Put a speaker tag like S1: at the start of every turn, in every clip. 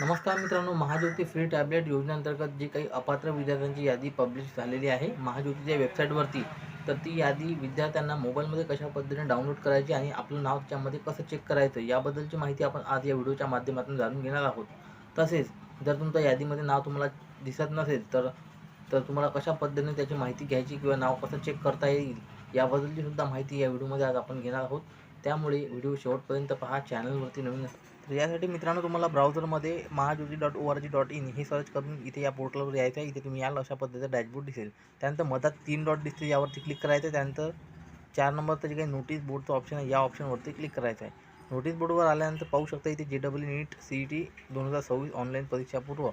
S1: नमस्कार मित्रांनो Mahajyoti free tablet योजनेअंतर्गत जी काही अपात्र विद्यार्थ्यांची यादी पब्लिश झालेली आहे महाज्योतीच्या वेबसाईटवरती तर ती यादी विद्यार्थ्यांना मोबाईलमध्ये कशा पद्धतीने डाउनलोड करायची आणि आपलं नाव त्यामध्ये कसं चेक करायचं याबद्दलची माहिती आपण आज या व्हिडिओच्या माध्यमातून जाणून घेणार आहोत. तसेच जर तुमच्या यादीमध्ये नाव तुम्हाला दिसत नसेल तर तर तुम्हाला कशा पद्धतीने त्याची माहिती घ्यायची किंवा नाव कसं चेक करता येईल याबद्दलची सुद्धा माहिती या व्हिडिओमध्ये आज आपण घेणार आहोत. त्यामुळे व्हिडिओ शेवटपर्यंत पहा चॅनलवरती नवीन असेल तर यासाठी मित्रांनो तुम्हाला ब्राउझरमध्ये Mahajyoti dot O R G dot in हे सर्च करून इथे या पोर्टलवर यायचं आहे इथे तुम्ही याल अशा पद्धतीचं डॅशबोर्ड दिसेल. त्यानंतर मधात तीन डॉट दिसते यावरती क्लिक करायचं आहे त्यानंतर चार नंबरचं जे काही नोटीस बोर्डचं ऑप्शन आहे या ऑप्शनवरती क्लिक करायचं आहे नोटीस बोर्डवर आल्यानंतर पाहू शकता इथे जे W NEET C E T दोन हजार सव्वीस ऑनलाईन परीक्षापूर्व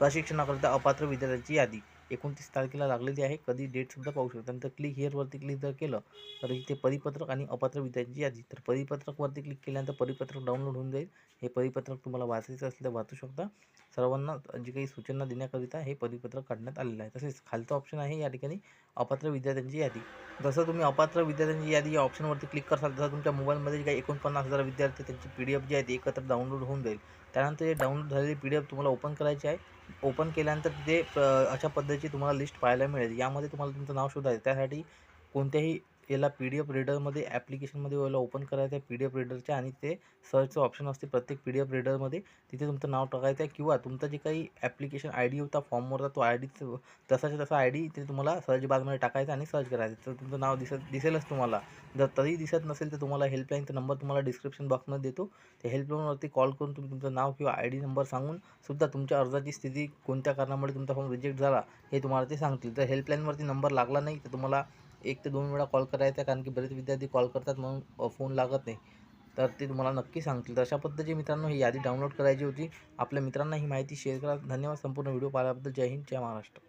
S1: प्रशिक्षणाकरिता अपात्र विद्यार्थ्यांची यादी. एकोणतीस तारखेला लागलेली आहे. कधी डेटसुद्धा पाहू शकता नंतर क्लिक हिअरवरती क्लिक जर केलं तर इथे परिपत्रक आणि अपात्र विद्यार्थ्यांची यादी. तर परिपत्रकवरती क्लिक केल्यानंतर परिपत्रक डाउनलोड होऊन जाईल. हे परिपत्रक तुम्हाला वाचायचं असलं तर वाचू शकता. सर्वांना जी काही सूचना देण्याकरिता हे परिपत्रक काढण्यात आलेलं आहे. तसेच खालचं ऑप्शन आहे या ठिकाणी अपात्र विद्यार्थ्यांची यादी. जसं तुम्ही अपात्र विद्यार्थ्यांची यादी या ऑप्शनवरती क्लिक करसाल तसं तुमच्या मोबाईलमध्ये जे काही एकोणपन्नास हजार विद्यार्थी त्यांची पी डी एफ जी आहे ती एकत्र डाउनलोड होऊन जाईल. त्यानंतर हे डाउनलोड झालेली पी डी एफ तुम्हाला ओपन करायची आहे. ओपन केल्यानंतर तिथे अशा पद्धतीचे तुम्हाला लिस्ट पाहायला मिळेल. यामध्ये तुम्हाला तुमचं नाव शोधायचं त्यासाठी कोणत्याही याला पी डी एफ रीडरमध्ये ॲप्लिकेशनमध्ये याला ओपन करायचं आहे पी डी एफ रीडरच्या आणि ते सर्चचं ऑप्शन असते प्रत्येक पी डी एफ रीडरमध्ये तिथे तुमचं नाव टाकायचं आहे किंवा तुमचा जे काही ॲप्लिकेशन आय डी होता फॉर्मवरचा तो आय डी तसाच्या तसा आय डी ते तुम्हाला सर्च बागमध्ये टाकायचा आणि सर्च करायचं. तर तुमचं नाव दिसत दिसेलच तुम्हाला. जर तरी दिसत नसेल तर तुम्हाला हेल्पलाईनचा नंबर तुम्हाला डिस्क्रिप्शन बॉक्समध्ये देतो. त्या हेल्पलाईनवरती कॉल करून तुम्ही तुमचं नाव किंवा आय डी नंबर सांगून सुद्धा तुमच्या अर्जाची स्थिती कोणत्या कारणामुळे तुमचा फॉर्म रिजेक्ट झाला हे तुम्हाला ते सांगतील. तर हेल्पलाईनवरती नंबर लागला नाही तर तुम्हाला एक ते दोन वेळा कॉल करायचा आहे कारण की बरेच विद्यार्थी कॉल करतात म्हणून फोन लागत नाही. तर ते तुम्हाला नक्की सांगतील. तर अशा पद्धतीची मित्रांनो ही यादी डाउनलोड करायची होती. आपल्या मित्रांना ही माहिती शेअर करा. धन्यवाद. संपूर्ण व्हिडिओ पाहिल्याबद्दल जय हिंद जय महाराष्ट्र.